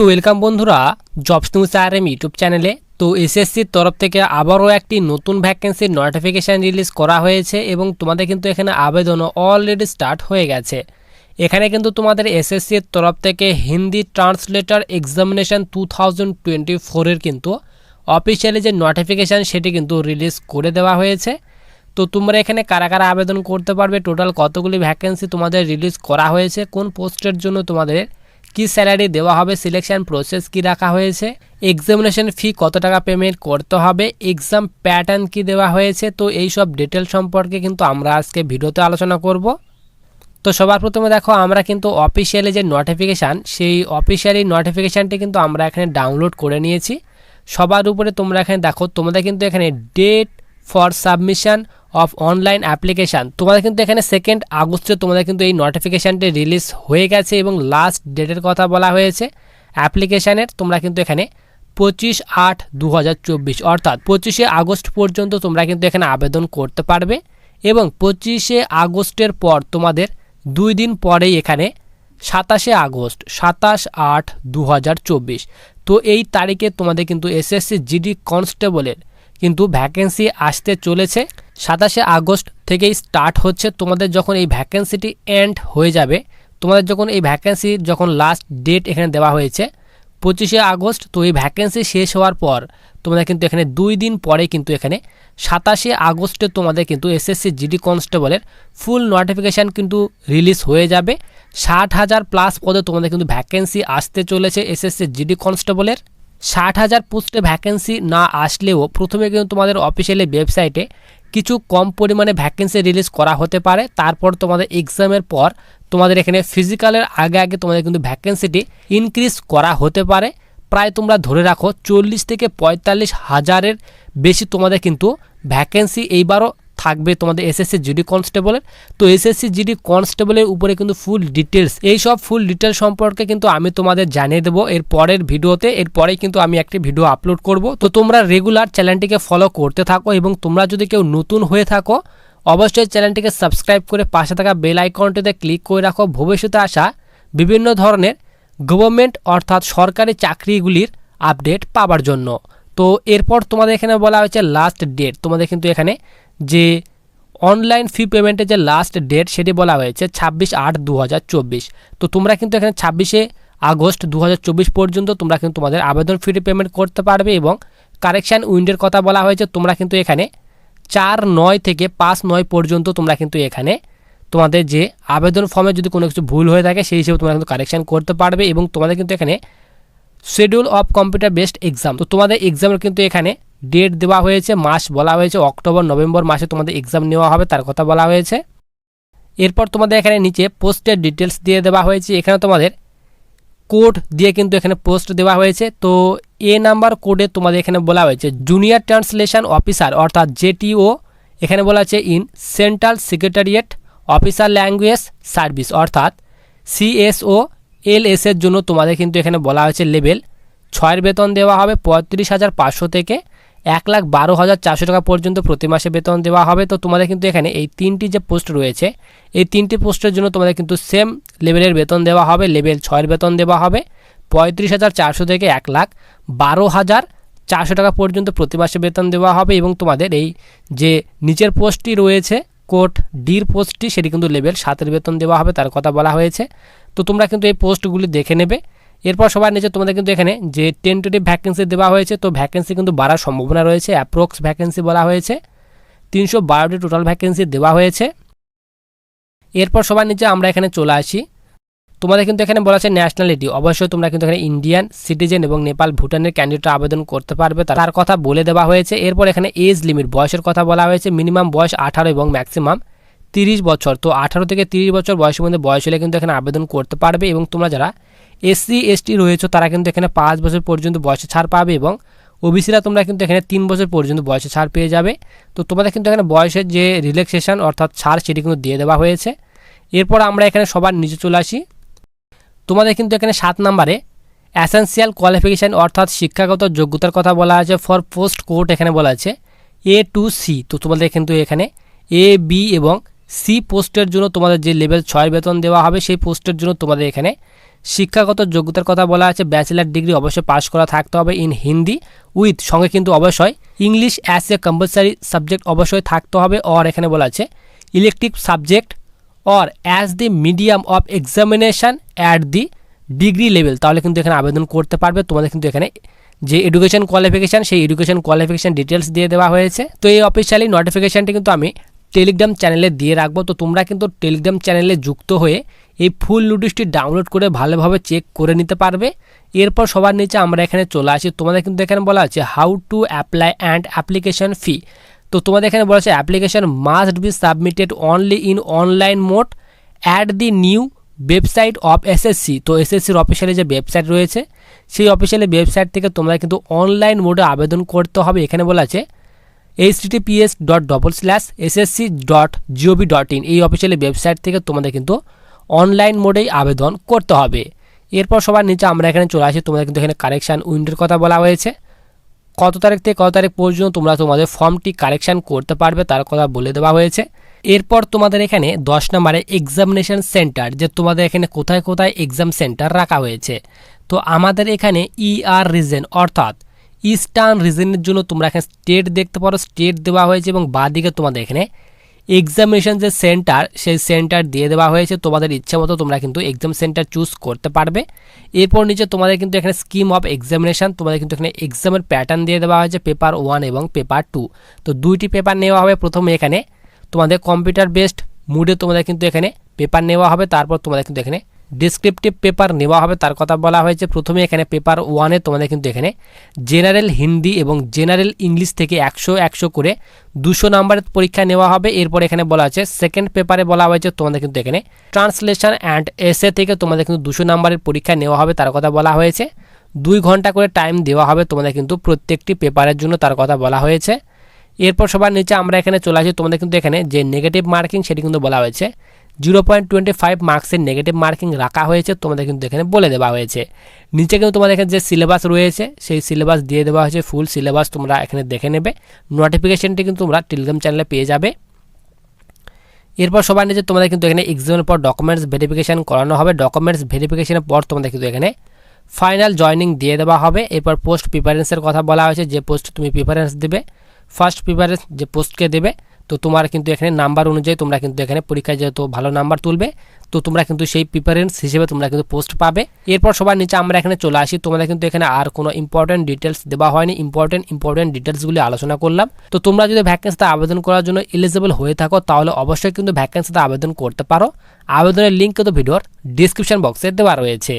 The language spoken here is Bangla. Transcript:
তো ওয়েলকাম বন্ধুরা jobs news R M YouTube চ্যানেলে। তো এসএসসির তরফ থেকে আবারও একটি নতুন ভ্যাকেন্সির নোটিফিকেশান রিলিজ করা হয়েছে এবং তোমাদের কিন্তু এখানে আবেদনও অলরেডি স্টার্ট হয়ে গেছে। এখানে কিন্তু তোমাদের এসএসসির তরফ থেকে Hindi translator examination two thousand twenty ফোরের কিন্তু অফিসিয়ালি যে নোটিফিকেশান সেটি কিন্তু রিলিজ করে দেওয়া হয়েছে। তো তোমরা এখানে কারা কারা আবেদন করতে পারবে টোটাল কতগুলি ভ্যাকেন্সি তোমাদের রিলিজ করা হয়েছে, কোন পোস্টের জন্য তোমাদের কি স্যালারি দেওয়া হবে সিলেকশন প্রসেস কি রাখা হয়েছে এক্সামিনেশন ফি কত টাকা পেমেন্ট করতে হবে এক্সাম প্যাটার্ন কি দেওয়া হয়েছে, তো এই সব ডিটেল সম্পর্কে কিন্তু আমরা আজকে ভিডিওতে আলোচনা করব। তো সবার প্রথমে দেখো, আমরা কিন্তু অফিসিয়ালি যে নোটিফিকেশান সেই অফিসিয়ালি নোটিফিকেশানটি কিন্তু আমরা এখানে ডাউনলোড করে নিয়েছি। সবার উপরে তোমরা এখানে দেখো, তোমাদের কিন্তু এখানে date for submission of online application তোমাদের কিন্তু এখানে সেকেন্ড আগস্টে তোমাদের কিন্তু এই নোটিফিকেশানটি রিলিজ হয়ে গেছে এবং লাস্ট ডেটের কথা বলা হয়েছে। অ্যাপ্লিকেশানের তোমরা কিন্তু এখানে পঁচিশ আট দু অর্থাৎ পঁচিশে আগস্ট পর্যন্ত তোমরা কিন্তু এখানে আবেদন করতে পারবে এবং পঁচিশে আগস্টের পর তোমাদের দুই দিন পরেই এখানে সাতাশে আগস্ট, সাতাশ আট দু তো এই তারিখে তোমাদের কিন্তু এসএসসি জিডি কনস্টেবলের কিন্তু ভ্যাকেন্সি আসতে চলেছে। সাতাশে আগস্ট থেকেই স্টার্ট হচ্ছে। তোমাদের যখন এই ভ্যাকেন্সিটি এন্ড হয়ে যাবে, তোমাদের যখন এই ভ্যাকেন্সি যখন লাস্ট ডেট এখানে দেওয়া হয়েছে, পঁচিশে আগস্ট, তো এই ভ্যাকেন্সি শেষ হওয়ার পর তোমাদের কিন্তু এখানে দুই দিন পরে কিন্তু এখানে সাতাশে আগস্টে তোমাদের কিন্তু এসএসসি জিডি কনস্টেবলের ফুল নোটিফিকেশান কিন্তু রিলিজ হয়ে যাবে। ষাট হাজার প্লাস পদে তোমাদের কিন্তু ভ্যাকেন্সি আসতে চলেছে এসএসসি জিডি কনস্টেবলের ষাট হাজার পোস্টে ভ্যাকেন্সি না আসলেও প্রথমে কিন্তু তোমাদের অফিসিয়ালি ওয়েবসাইটে কিছু কম পরিমাণে ভ্যাকেন্সি রিলিজ করা হতে পারে। তারপর তোমাদের এক্সামের পর তোমাদের এখানে ফিজিক্যালের আগে আগে তোমাদের কিন্তু ভ্যাকেন্সিটি ইনক্রিজ করা হতে পারে। প্রায় তোমরা ধরে রাখো, চল্লিশ থেকে পঁয়তাল্লিশ হাজারের বেশি তোমাদের কিন্তু ভ্যাকেন্সি এইবারও থাকবে তোমাদের এসএসসি জিডি কনস্টেবলের তো এসএসসি জিডি কনস্টেবলের উপরে কিন্তু ফুল ডিটেলস এই সব ফুল ডিটেলস সম্পর্কে কিন্তু আমি তোমাদের জানিয়ে দেবো এর পরের ভিডিওতে। এরপরেই কিন্তু আমি একটি ভিডিও আপলোড করব। তো তোমরা রেগুলার চ্যানেলটিকে ফলো করতে থাকো এবং তোমরা যদি কেউ নতুন হয়ে থাকো, অবশ্যই চ্যানেলটিকে সাবস্ক্রাইব করে পাশে থাকা বেল আইকনটিতে ক্লিক করে রাখো। ভবিষ্যতে আসা বিভিন্ন ধরনের গভর্নমেন্ট অর্থাৎ সরকারি চাকরিগুলির আপডেট পাবার জন্য। তো এরপর তোমাদের এখানে বলা হয়েছে লাস্ট ডেট তোমাদের কিন্তু এখানে যে অনলাইন ফি পেমেন্টের যে লাস্ট ডেট সেটি বলা হয়েছে ছাব্বিশ আট দু তো তোমরা কিন্তু এখানে ছাব্বিশে আগস্ট দু হাজার চব্বিশ পর্যন্ত তোমরা কিন্তু তোমাদের আবেদন ফি পেমেন্ট করতে পারবে এবং কারেকশান উইন্ডের কথা বলা হয়েছে, তোমরা কিন্তু এখানে চার নয় থেকে পাঁচ নয় পর্যন্ত তোমরা কিন্তু এখানে তোমাদের যে আবেদন ফর্মে যদি কোনো কিছু ভুল হয়ে থাকে সেই হিসেবে তোমরা কিন্তু কারেকশান করতে পারবে এবং তোমাদের কিন্তু এখানে schedule of computer based exam তো তোমাদের এক্সামের কিন্তু এখানে ডেট দেওয়া হয়েছে, মাস বলা হয়েছে অক্টোবর নভেম্বর মাসে তোমাদের এক্সাম নেওয়া হবে, তার কথা বলা হয়েছে। এরপর তোমাদের এখানে নিচে পোস্টের ডিটেলস দিয়ে দেওয়া হয়েছে, এখানে তোমাদের কোড দিয়ে কিন্তু এখানে পোস্ট দেওয়া হয়েছে। তো এ নাম্বার কোডে তোমাদের এখানে বলা হয়েছে জুনিয়র ট্রান্সলেশন অফিসার অর্থাৎ জেটিও এখানে বলা আছে in central secretariat officer language service অর্থাৎ সিএসও এল এর জন্য তোমাদের কিন্তু এখানে বলা হয়েছে লেভেল ছয়ের বেতন দেওয়া হবে পঁয়ত্রিশ হাজার পাঁচশো থেকে এক লাখ বারো হাজার চারশো টাকা পর্যন্ত প্রতি মাসে বেতন দেওয়া হবে। তো তোমাদের কিন্তু এখানে এই তিনটি যে পোস্ট রয়েছে, এই তিনটি পোস্টের জন্য তোমাদের কিন্তু সেম লেভেলের বেতন দেওয়া হবে লেভেল ছয়ের বেতন দেওয়া হবে। পঁয়ত্রিশ হাজার চারশো থেকে এক লাখ বারো হাজার চারশো টাকা পর্যন্ত প্রতি মাসে বেতন দেওয়া হবে এবং তোমাদের এই যে নিচের পোস্টটি রয়েছে কোর্ট ডির পোস্টটি, সেটি কিন্তু লেভেল সাতের বেতন দেওয়া হবে, তার কথা বলা হয়েছে। তো তোমরা কিন্তু এই পোস্টগুলি দেখে নেবে। এরপর সবার নিচে তোমাদের কিন্তু এখানে যে টেন্টেটিভ ভ্যাকেন্সি দেওয়া হয়েছে, তো ভ্যাকেন্সি কিন্তু বাড়ার সম্ভাবনা রয়েছে অ্যাপ্রক্স ভ্যাকেন্সি বলা হয়েছে। তিনশো বারোটি টোটাল ভ্যাকেন্সি দেওয়া হয়েছে। এরপর সবার নিচে আমরা এখানে চলে আসি। তোমাদের কিন্তু এখানে বলা আছে ন্যাশনালিটি অবশ্যই তোমরা কিন্তু এখানে ইন্ডিয়ান সিটিজেন এবং নেপাল ভুটানের ক্যান্ডিডেট আবেদন করতে পারবে। তার কথা বলে দেওয়া হয়েছে। এরপর এখানে এজ লিমিট বয়সের কথা বলা হয়েছে। মিনিমাম বয়স আঠারো এবং ম্যাক্সিমাম তিরিশ বছর। তো আঠারো থেকে তিরিশ বছর বয়সের মধ্যে বয়স হলে কিন্তু এখানে আবেদন করতে পারবে এবং তোমরা যারা এসসি, এসটি রয়েছে, তারা কিন্তু এখানে পাঁচ বছর পর্যন্ত বয়সে ছাড় পাবে এবং ওবিসিরা তোমরা কিন্তু এখানে তিন বছর পর্যন্ত বয়সে ছাড় পেয়ে যাবে। তো তোমাদের কিন্তু এখানে বয়সের যে রিল্যাক্সেশন অর্থাৎ ছাড় সেটি কিন্তু দিয়ে দেওয়া হয়েছে। এরপর আমরা এখানে সবার নিচে চলে আসি। তোমাদের কিন্তু এখানে সাত নম্বরে অ্যাসেন্সিয়াল কোয়ালিফিকেশান অর্থাৎ শিক্ষাগত যোগ্যতার কথা বলা আছে ফর পোস্ট কোর্ট এখানে বলা আছে এ টু সি তো তোমাদের কিন্তু এখানে এ বি এবং সি পোস্টের জন্য তোমাদের যে লেভেল ছয় বেতন দেওয়া হবে, সেই পোস্টের জন্য তোমাদের এখানে শিক্ষাগত যোগ্যতার কথা বলা আছে ব্যাচেলার ডিগ্রি অবশ্যই পাস করা থাকতে হবে ইন হিন্দি উইথ সঙ্গে কিন্তু অবশ্যই English as a compulsory subject অবশ্যই থাকতে হবে অর এখানে বলা আছে elective subject or as the medium of examination at the degree level তাহলে কিন্তু এখানে আবেদন করতে পারবে। তোমাদের কিন্তু এখানে যে এডুকেশন কোয়ালিফিকেশান সেই এডুকেশন কোয়ালিফিকেশান ডিটেলস দিয়ে দেওয়া হয়েছে। তো এই অফিসিয়ালি নোটিফিকেশানটি কিন্তু আমি টেলিগ্রাম চ্যানেলে দিয়ে রাখব। তো তোমরা কিন্তু টেলিগ্রাম চ্যানেলে যুক্ত হয়ে এই ফুল নোটিশটি ডাউনলোড করে ভালোভাবে চেক করে নিতে পারবে। এরপর সবার নিচে আমরা এখানে চলে আসি। তোমাদের কিন্তু এখানে বলা আছে how to apply and application fee তো তোমাদের এখানে বলা আছে application must be submitted only in online mode at the new website of SSC তো এসএসসির অফিসিয়ালি যে ওয়েবসাইট রয়েছে, সেই অফিসিয়ালি ওয়েবসাইট থেকে তোমরা কিন্তু অনলাইন মোডে আবেদন করতে হবে। এখানে বলা আছে H TPS dot double slash SSC dot GOV dot in এই অফিসিয়ালি ওয়েবসাইট থেকে তোমাদের কিন্তু অনলাইন মোডেই আবেদন করতে হবে। এরপর সবার নিচে আমরা এখানে চলে আসি, তোমাদের কিন্তু এখানে কারেকশান উইন্ডোর কথা বলা হয়েছে। কত তারিখ থেকে কত তারিখ পর্যন্ত তোমরা তোমাদের ফর্মটি কারেকশান করতে পারবে তার কথা বলে দেওয়া হয়েছে। এরপর তোমাদের এখানে দশ নম্বরে এক্সামিনেশন সেন্টার যে তোমাদের এখানে কোথায় কোথায় এক্সাম সেন্টার রাখা হয়েছে। তো আমাদের এখানে ইআর রিজেন অর্থাৎ ইস্টার্ন রিজনের জন্য তোমরা এখানে স্টেট দেখতে পারো স্টেট দেওয়া হয়েছে এবং বাদিকে তোমাদের এখানে এক্সামিনেশন যে সেন্টার সেই সেন্টার দিয়ে দেওয়া হয়েছে। তোমাদের ইচ্ছা মতো তোমরা কিন্তু এক্সাম সেন্টার চুজ করতে পারবে। এরপর নিচে তোমাদের কিন্তু এখানে স্কিম অফ এক্সামিনেশন তোমাদের কিন্তু এখানে এক্সামের প্যাটার্ন দিয়ে দেওয়া হয়েছে পেপার ওয়ান এবং পেপার টু তো দুইটি পেপার নেওয়া হবে প্রথমে এখানে। তোমাদের কম্পিউটার বেসড মুডে তোমাদের কিন্তু এখানে পেপার নেওয়া হবে, তারপর তোমাদের কিন্তু এখানে ডিসক্রিপটিভ পেপার নেওয়া হবে, তার কথা বলা হয়েছে। প্রথমে এখানে পেপার ওয়ানে তোমাদের কিন্তু এখানে জেনারেল হিন্দি এবং জেনারেল ইংলিশ থেকে একশো একশো করে দুশো নাম্বারের পরীক্ষা নেওয়া হবে। এরপর এখানে বলা আছে সেকেন্ড পেপারে বলা হয়েছে, তোমাদের কিন্তু এখানে ট্রান্সলেশন অ্যান্ড এসে থেকে তোমাদের কিন্তু দুশো নাম্বারের পরীক্ষা নেওয়া হবে, তার কথা বলা হয়েছে। দুই ঘণ্টা করে টাইম দেওয়া হবে তোমাদের কিন্তু প্রত্যেকটি পেপারের জন্য, তার কথা বলা হয়েছে। এরপর সবার নিচে আমরা এখানে চলে আসি, তোমাদের কিন্তু এখানে যে নেগেটিভ মার্কিং সেটি কিন্তু বলা হয়েছে। জিরো পয়েন্ট টোয়েন্টি ফাইভ মার্কসের নেগেটিভ মার্কিং রাখা হয়েছে, তোমাদের কিন্তু এখানে বলে দেওয়া হয়েছে। নিচে কিন্তু তোমাদের এখানে যে সিলেবাস রয়েছে, সেই সিলেবাস দিয়ে দেওয়া হয়েছে ফুল সিলেবাস তোমরা এখানে দেখে নেবে। নোটিফিকেশনটি কিন্তু তোমরা টেলিগ্রাম চ্যানেলে পেয়ে যাবে। এরপর সবার নিচে তোমাদের কিন্তু এখানে এক্সামের পর ডকুমেন্টস ভেরিফিকেশান করানো হবে। ডকুমেন্টস ভেরিফিকেশানের পর তোমাদের কিন্তু এখানে ফাইনাল জয়নিং দিয়ে দেওয়া হবে। এরপর পোস্ট প্রিপারেন্সের কথা বলা হয়েছে, যে পোস্ট তুমি প্রিফারেন্স দেবে ফার্স্ট প্রিফারেন্স যে পোস্টকে দেবে তো তোমার কিন্তু এখানে নাম্বার অনুযায়ী তোমরা কিন্তু এখানে পরীক্ষায় যেহেতু ভালো নাম্বার তুলবে, তো তোমরা কিন্তু সেই প্রিফারেন্স হিসেবে তোমরা কিন্তু পোস্ট পাবে। এরপর সবার নিচে আমরা এখানে চলে আসি। তোমাদের কিন্তু এখানে আর কোনো ইম্পর্টেন্ট ডিটেলস দেওয়া হয়নি। ইম্পর্টেন্ট ইম্পর্টেন্ট ডিটেলসগুলি আলোচনা করলাম। তো তোমরা যদি ভ্যাকেন্সিতে আবেদন করার জন্য এলিজিবল হয়ে থাকো, তাহলে অবশ্যই কিন্তু ভ্যাকেন্সিতে আবেদন করতে পারো। আবেদনের লিঙ্ক কিন্তু ভিডিওর ডিসক্রিপশন বক্সে দেওয়া রয়েছে।